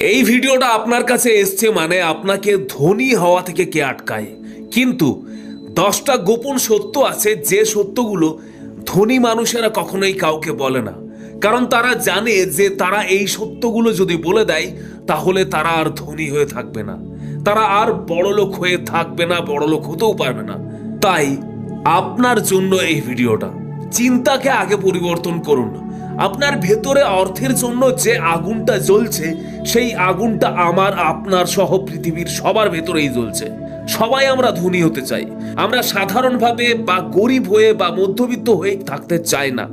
এই ভিডিওটা আপনার কাছে এসছে মানে আপনাকে ধনী হওয়া থেকে কে আটকায়? কিন্তু দশটা গোপন সত্য আছে, যে সত্যগুলো ধনী মানুষেরা কখনোই কাউকে বলে না। কারণ তারা জানে যে তারা এই সত্যগুলো যদি বলে দেয়, তাহলে তারা আর ধনী হয়ে থাকবে না। তারা আর বড়লোক হয়ে থাকবে না, বড়লোক হতেও পারবে না। তাই আপনার জন্য এই ভিডিওটা। চিন্তাকে আগে পরিবর্তন করুন। আপনার ভেতরে অর্থের জন্য যে আগুনটা জ্বলছে, সেই আগুনটা আমার, আপনার সহ পৃথিবীর সবার ভেতরেই জ্বলছে। সবাই আমরা ধনী হতে চাই। আমরা সাধারণভাবে বা গরিব হয়ে বা মধ্যবিত্ত হয়ে থাকতে চাই না।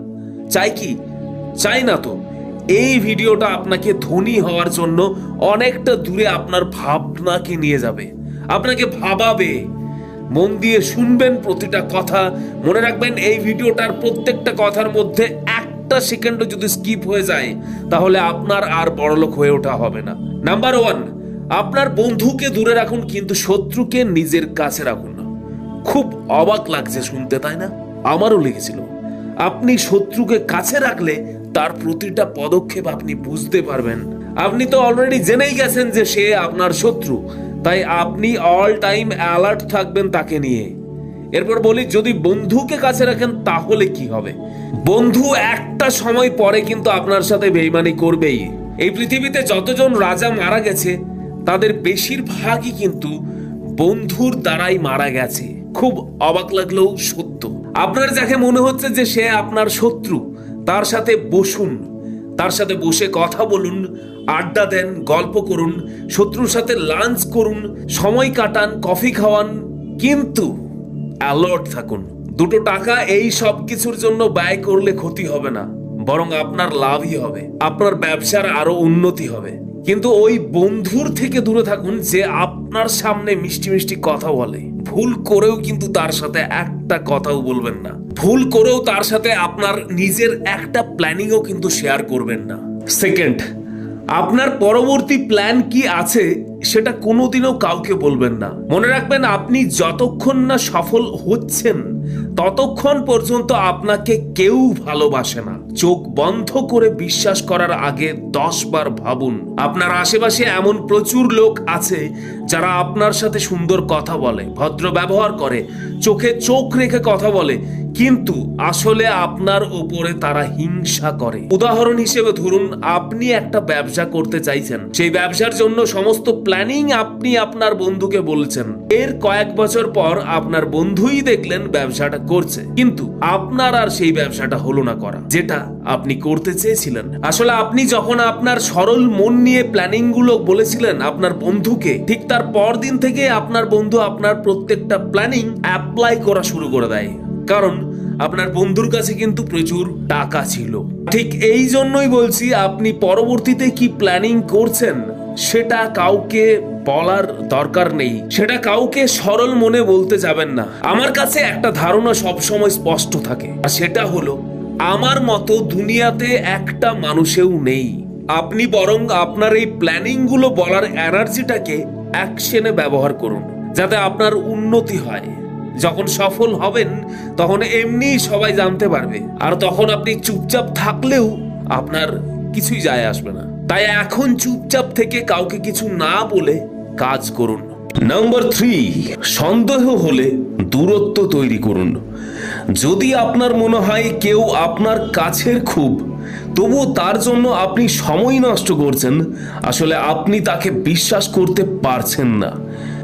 চাই কি? চাই না তো। এই ভিডিওটা আপনাকে ধনী হওয়ার জন্য অনেকটা দূরে আপনার ভাবনাকে নিয়ে যাবে। আপনাকে ভাবাবে। মন দিয়ে শুনবেন প্রতিটা কথা। মনে রাখবেন এই ভিডিওটার প্রত্যেকটা কথার মধ্যে একটা সেকেন্ডও যদি স্কিপ হয়ে যায়, তাহলে আপনার আর বড়লোক হয়ে ওঠা হবে না। নাম্বার ওয়ান আপনার বন্ধুকে দূরে রাখুন, কিন্তু শত্রুকে নিজের কাছে রাখুন না। খুব অবাক লাগছে শুনতে, তাই না? আমারও লেগেছিল। আপনি শত্রুকে কাছে রাখলে তার প্রতিটা পদক্ষেপ আপনি বুঝতে পারবেন। আপনি তো অলরেডি জেনেই গেছেন যে সে আপনার শত্রু, তাই আপনি অল টাইম অ্যালার্ট থাকবেন তাকে নিয়ে। এরপর বলি, যদি বন্ধুকে কাছে রাখেন, তাহলে কি হবে? বন্ধু একটা সময় পরে কিন্তু আপনার সাথে বেইমানি করবেই। এই পৃথিবীতে যতজন রাজা মারা গেছে, তাদের বেশিরভাগই কিন্তু বন্ধুর দ্বারাই মারা গেছে। খুব অবাক লাগলেও সত্য। আপনার যাকে মনে হচ্ছে যে সে আপনার শত্রু, তার সাথে বসুন। তার সাথে বসে কথা বলুন, আড্ডা দেন, গল্প করুন, শত্রুর সাথে লাঞ্চ করুন, সময় কাটান, কফি খাওয়ান। কিন্তু অ্যালার্ট থাকুন। দুটো টাকা এই সব কিছুর জন্য ব্যয় করলে ক্ষতি হবে না, বরং আপনার লাভই হবে। আপনার ব্যবসার আরও উন্নতি হবে। কিন্তু ওই বন্ধুর থেকে দূরে থাকুন যে আপনার সামনে মিষ্টি মিষ্টি কথা বলে। ভুল করেও কিন্তু তার সাথে একটা কথাও বলবেন না। ভুল করেও তার সাথে আপনার নিজের একটা প্ল্যানিংও কিন্তু শেয়ার করবেন না। সেকেন্ড আপনার পরবর্তী প্ল্যান কি আছে, সেটা কোনোদিনও কাউকে বলবেন না। মনে রাখবেন, আপনি যতক্ষণ না সফল হচ্ছেন ততক্ষণ পর্যন্ত আপনাকে কেউ ভালোবাসে না। চোখ বন্ধ করে বিশ্বাস করার আগে দশ বার ভাবুন, আপনার আশেপাশে এমন প্রচুর লোক আছে যারা আপনার সাথে সুন্দর কথা বলে, ভদ্র ব্যবহার করে, চোখে চোখ রেখে কথা বলে, কিন্তু আসলে আপনার ওপরে তারা হিংসা করে। উদাহরণ হিসেবে ধরুন, আপনি একটা ব্যবসা করতে চাইছেন, সেই ব্যবসার জন্য সমস্ত প্ল্যানিং আপনি আপনার বন্ধুকে বলছেন। এর কয়েক বছর পর আপনার বন্ধুই দেখলেন ব্যবসাটা করছে, কিন্তু আপনার আর সেই ব্যবসাটা হলো না করা, যেটা আপনি করতে চেয়েছিলেন। আসলে আপনি যখন আপনার সরল মন নিয়ে প্ল্যানিংগুলো বলেছিলেন আপনার বন্ধুকে, ঠিক তার পরদিন থেকে আপনার বন্ধু আপনার প্রত্যেকটা প্ল্যানিং অ্যাপ্লাই করা শুরু করে দেয়। কারণ আপনার বন্ধুর কাছে কিন্তু প্রচুর টাকা ছিল। ঠিক এই জন্যই বলছি, আপনি পরবর্তীতে কি প্ল্যানিং করছেন সেটা কাউকে বলার দরকার নেই। সেটা কাউকে সরল মনে বলতে যাবেন না। আমার কাছে একটা ধারণা সবসময় স্পষ্ট থাকে, আর সেটা হলো, আমার মতো দুনিয়াতে একটা মানুষেও নেই। আপনি বরং আপনার এই প্ল্যানিংগুলো বলার এনার্জিটাকে অ্যাকশনে ব্যবহার করুন, যাতে আপনার উন্নতি হয়। যখন সফল হবেন, তখন এমনি সবাই জানতে পারবে। আর তখন আপনি চুপচাপ থাকলেও আপনার কিছুই যায় আসবে না। তাই এখন চুপচাপ থেকে কাউকে কিছু না বলে কাজ করুন। নাম্বার থ্রি, সন্দেহ হলে দূরত্ব তৈরি করুন। যদি আপনার মনে হয় কেউ আপনার কাছের খুব তবু তার জন্য আপনি সময় নষ্ট করছেন। আসলে আপনি তাকে বিশ্বাস করতে পারছেন না।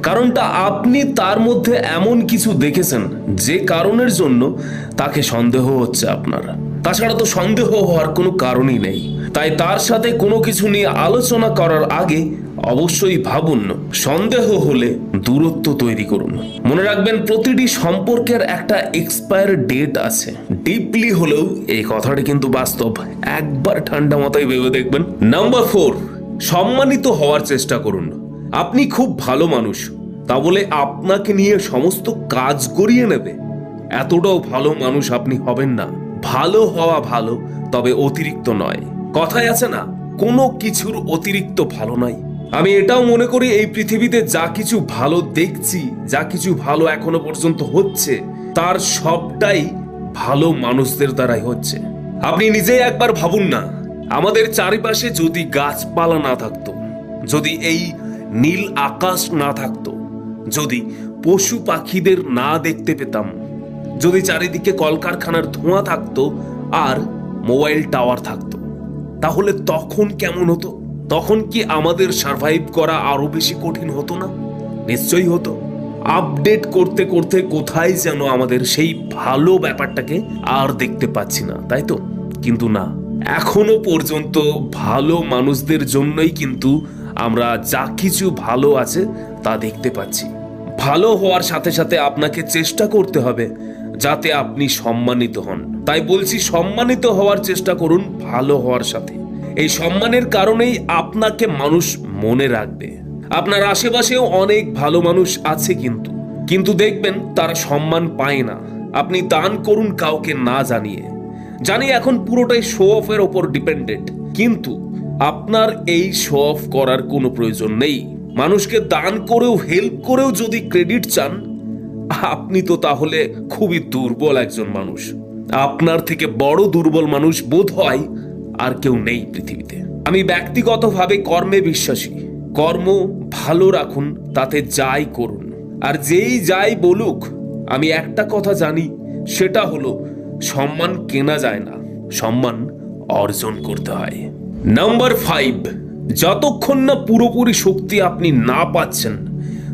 কারণটা আপনি তার মধ্যে এমন কিছু দেখেছেন, যে কারণের জন্য তাকে সন্দেহ হচ্ছে আপনার। তাছাড়া তো সন্দেহ হওয়ার কোনো কারণই নেই। তাই তার সাথে কোনো কিছু নিয়ে আলোচনা করার আগে অবশ্যই ভাবুন, সন্দেহ হলে দূরত্ব তৈরি করুন। মনে রাখবেন, প্রতিটি সম্পর্কের একটা এক্সপায়ার ডেট আছে। ডিপলি হলেও এই কথাটা কিন্তু বাস্তব। একবার ঠান্ডা মাথায় ভেবে দেখবেন। নাম্বার ফোর সম্মানিত হওয়ার চেষ্টা করুন। আপনি খুব ভালো মানুষ। তা বলে আপনাকে নিয়ে সমস্ত কাজ করিয়ে নেবে। এতটাও ভালো মানুষ আপনি হবেন না। ভালো হওয়া ভালো, তবে অতিরিক্ত নয়। কথায় আছে না, কোনো কিছুর অতিরিক্ত ভালো নয় আমি এটাও মনে করি এই পৃথিবীতে যা কিছু ভালো দেখছি, যা কিছু ভালো এখনও পর্যন্ত হচ্ছে, তার সবটাই ভালো মানুষদের দ্বারাই হচ্ছে। আপনি নিজেই একবার ভাবুন না, আমাদের চারিপাশে যদি গাছপালা না থাকতো, যদি এই নীল আকাশ না থাকতো, যদি পশু পাখিদের না দেখতে পেতাম, যদি চারিদিকে কলকারখানার ধোঁয়া থাকতো আর মোবাইল টাওয়ার থাকতো। তাহলে তখন কেমন হতো? তখন কি আমাদের সার্ভাইভ করা আরও বেশি কঠিন হতো না? নিশ্চয়ই হতো। আপডেট করতে করতে কোথায় যেন আমাদের সেই ভালো ব্যাপারটাকে আর দেখতে পাচ্ছি না, তাই তো? কিন্তু না, এখনও পর্যন্ত ভালো মানুষদের জন্যই কিন্তু আমরা যা কিছু ভালো আছে তা দেখতে পাচ্ছি। ভালো হওয়ার সাথে সাথে আপনাকে চেষ্টা করতে হবে। যাতে আপনি সম্মানিত হন। তাই বলছি সম্মানিত হওয়ার চেষ্টা করুন ভালো হওয়ার সাথে। এই সম্মানের কারণেই আপনাকে মানুষ মনে রাখবে। আপনার আশেপাশেও অনেক ভালো মানুষ আছে কিন্তু। কিন্তু দেখবেন তারা সম্মান পায় না। আপনি দান করুন কাউকে না জানিয়ে। জানি এখন পুরোটাই শো অফের ওপর ডিপেন্ডেন্ট কিন্তু আপনার এই শো অফ করার কোনো প্রয়োজন নেই। মানুষকে দান করেও হেল্প করেও যদি ক্রেডিট চান আপনি তো তাহলে খুবই দুর্বল একজন মানুষ। আপনার থেকে বড় দুর্বল মানুষ বোধ হয় আর কেউ নেই পৃথিবীতে। আমি ব্যক্তিগতভাবে কর্মে বিশ্বাসী। কর্ম ভালো রাখুন, তাতে যাই করুন। আর যেই যাই বলুক, আমি একটা কথা জানি, সেটা হলো সম্মান কেনা যায় না, সম্মান অর্জন করতে হয়। নাম্বার ফাইভ, যতক্ষণ না পুরোপুরি শক্তি আপনি না পাচ্ছেন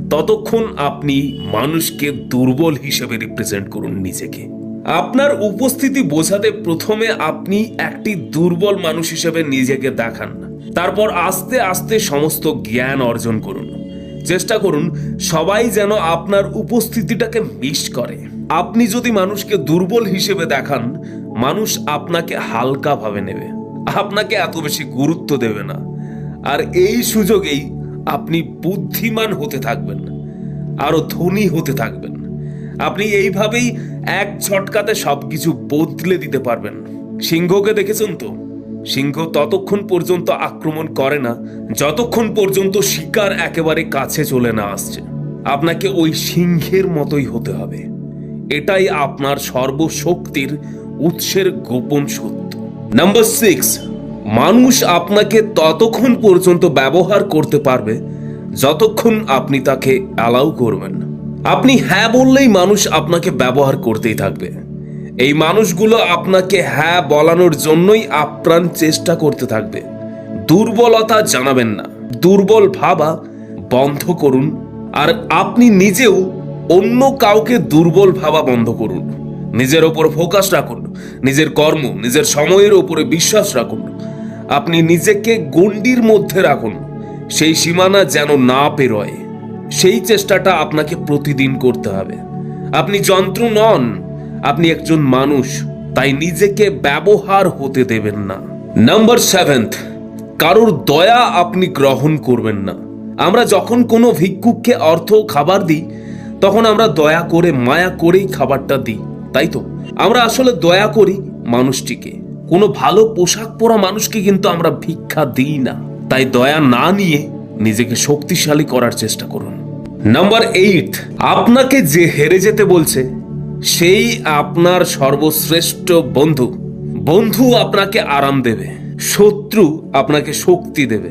ততক্ষণ আপনি মানুষকে দুর্বল হিসেবে রিপ্রেজেন্ট করুন নিজেকে। আপনার উপস্থিতি বোঝাতে প্রথমে আপনি একটি দুর্বল মানুষ হিসেবে নিজেকে দেখান। তারপর আস্তে আস্তে সমস্ত জ্ঞান অর্জন করুন। চেষ্টা করুন সবাই যেন আপনার উপস্থিতিটাকে মিস করে। আপনি যদি মানুষকে দুর্বল হিসেবে দেখান, মানুষ আপনাকে হালকাভাবে নেবে। আপনাকে এত বেশি গুরুত্ব দেবে না। আর এই সুযোগেই আপনি বুদ্ধিমান হতে থাকবেন আরও ধনী হতে থাকবেন আপনি এইভাবেই এক ঝটকাতে সবকিছু বদলে দিতে পারবেন। সিংহকে দেখেছেন তো? সিংহ ততক্ষণ পর্যন্ত আক্রমণ করে না, যতক্ষণ পর্যন্ত শিকার একেবারে কাছে চলে না আসছে। আপনাকে ওই সিংহের মতোই হতে হবে। এটাই আপনার সর্বশক্তির উৎসের গোপন সত্য। নাম্বার সিক্স মানুষ আপনাকে ততক্ষণ পর্যন্ত ব্যবহার করতে পারবে, যতক্ষণ আপনি তাকে অ্যালাউ করবেন। আপনি হ্যাঁ বললেই মানুষ আপনাকে ব্যবহার করতেই থাকবে। এই মানুষগুলো আপনাকে হ্যাঁ বলানোর জন্যই আপ্রাণ চেষ্টা করতে থাকবে। দুর্বলতা জানাবেন না। দুর্বল ভাবা বন্ধ করুন। আর আপনি নিজেও অন্য কাউকে দুর্বল ভাবা বন্ধ করুন। নিজের ওপর ফোকাস রাখুন। নিজের কর্ম, নিজের সময়ের ওপরে বিশ্বাস রাখুন। আপনি নিজেকে গণ্ডির মধ্যে রাখুন। সেই সীমানা যেন না পেরোয়। সেই চেষ্টাটা আপনাকে প্রতিদিন করতে হবে। আপনি যন্ত্র নন, আপনি একজন মানুষ, তাই নিজেকে ব্যবহার হতে দেবেন না। নাম্বার সেভেন্থ, কারোর দয়া আপনি গ্রহণ করবেন না। আমরা যখন কোনো ভিক্ষুককে অর্থ খাবার দিই, তখন আমরা দয়া করে, মায়া করেই খাবারটা দিই, তাই তো? আমরা আসলে দয়া করি মানুষটিকে। কোনো ভালো পোশাক পরা মানুষকে কিন্তু আমরা ভিক্ষা দিই না। তাই দয়া না নিয়ে নিজেকে শক্তিশালী করার চেষ্টা করুন। নাম্বার এইট আপনাকে যে হেরে যেতে বলছে, সেই আপনার সর্বশ্রেষ্ঠ বন্ধু। বন্ধু আপনাকে আরাম দেবে, শত্রু আপনাকে শক্তি দেবে।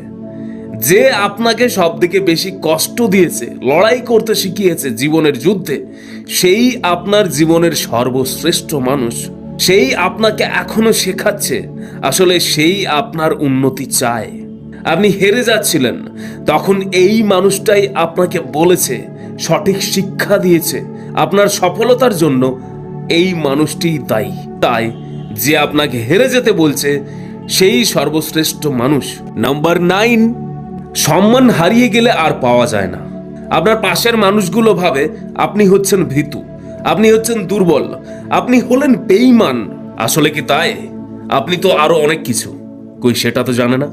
যে আপনাকে সবদিকে বেশি কষ্ট দিয়েছে, লড়াই করতে শিখিয়েছে জীবনের যুদ্ধে, সেই আপনার জীবনের সর্বশ্রেষ্ঠ মানুষ। সেই আপনাকে এখনও শেখাচ্ছে। আসলে সেই আপনার উন্নতি চায়। আপনি হেরে যাচ্ছিলেন। তখন এই মানুষটাই আপনাকে বলেছে, সঠিক শিক্ষা দিয়েছে। আপনার সফলতার জন্য এই মানুষটি দায়ী। তাই যে আপনাকে হেরে যেতে বলছে, সেই সর্বশ্রেষ্ঠ মানুষ। নাম্বার নাইন, সম্মান হারিয়ে গেলে আর পাওয়া যায় না। আপনার পাশের মানুষগুলো ভাবে আপনি হচ্ছেন ভীতু। আপনি হচ্ছেন দুর্বল। আপনি হলেন বেইমান আসলে কি তাই? আপনি তো আরও অনেক কিছু। কই, সেটা তো জানে না।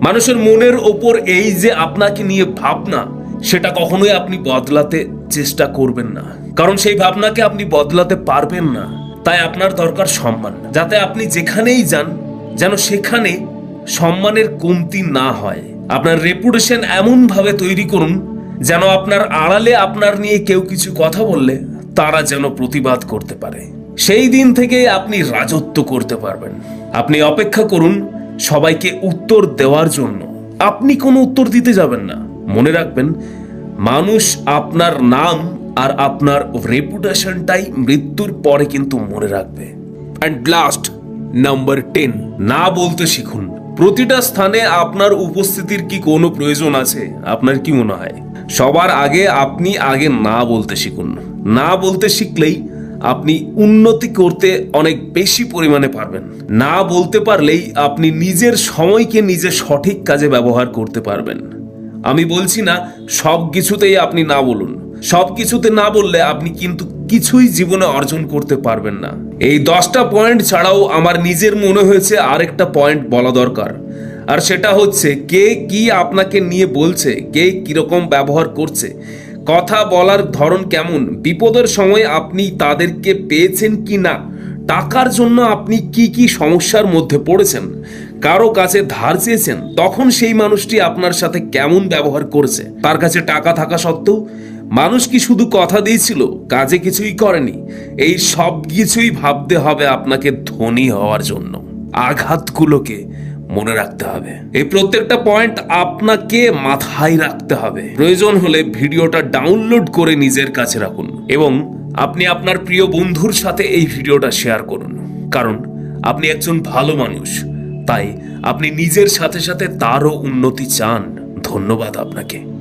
মানুষের মনের ওপর এই যে আপনাকে নিয়ে ভাবনা, সেটা কখনোই আপনি বদলাতে চেষ্টা করবেন না। কারণ সেই ভাবনাকে আপনি বদলাতে পারবেন না। তাই আপনার দরকার সম্মান। যাতে আপনি যেখানেই যান, যেন সেখানে সম্মানের কমতি না হয়। আপনার রেপুটেশন এমন ভাবে তৈরি করুন, যেন আপনার আড়ালে আপনার নিয়ে কেউ কিছু কথা বললে তারা যেন প্রতিবাদ করতে পারে। সেই দিন থেকে আপনি রাজত্ব করতে পারবেন। আপনি অপেক্ষা করুন, সবাইকে উত্তর দেওয়ার জন্য। আপনি কোনো উত্তর দিতে যাবেন না। মনে রাখবেন, মানুষ আপনার নাম আর আপনার রেপুটেশনটাই মৃত্যুর পরে কিন্তু মনে রাখবে। অ্যান্ড লাস্ট নাম্বার টেন না বলতে শিখুন। প্রতিটা স্থানে আপনার উপস্থিতির কি কোনো প্রয়োজন আছে? আপনার কি মনে হয়? সবার আগে আপনি আগে না বলতে শিখুন। না বলতে শিখলেই আপনি উন্নতি করতে অনেক বেশি পরিমাণে পারবেন। না বলতে পারলেই আপনি নিজের সময়কে নিজে সঠিক কাজে ব্যবহার করতে পারবেন। আমি বলছি না, সব কিছুতেই আপনি না বলুন। সব কিছুতে না বললে আপনি কিন্তু কিছুই জীবনে অর্জন করতে পারবেন না। এই দশটা পয়েন্ট ছাড়াও আমার নিজের মনে হয়েছে আরেকটা পয়েন্ট বলা দরকার। আর সেটা হচ্ছে, কে কি আপনাকে নিয়ে বলছে, কে কীরকম ব্যবহার করছে কথা বলার ধরন কেমন? বিপদের সময় আপনি তাদেরকে পেয়েছেন কি না? টাকার জন্য আপনি কি কি সমস্যার মধ্যে পড়েছেন? কারও কাছে ধার চেয়েছেন? তখন সেই মানুষটি আপনার সাথে কেমন ব্যবহার করেছে? তার কাছে টাকা থাকা সত্ত্বেও? মানুষ কি শুধু কথা দিয়েছিল? কাজে কিছুই করেনি? এই সব কিছুই ভাবতে হবে আপনাকে ধনী হওয়ার জন্য। আঘাতগুলোকে মনে রাখতে হবে। এই প্রত্যেকটা পয়েন্ট আপনাকে মাথায় রাখতে হবে। প্রয়োজন হলে ভিডিওটা ডাউনলোড করে নিজের কাছে রাখুন এবং আপনি আপনার প্রিয় বন্ধুর সাথে এই ভিডিওটা শেয়ার করুন। কারণ আপনি একজন ভালো মানুষ, তাই আপনি নিজের সাথে সাথে তারও উন্নতি চান। ধন্যবাদ আপনাকে।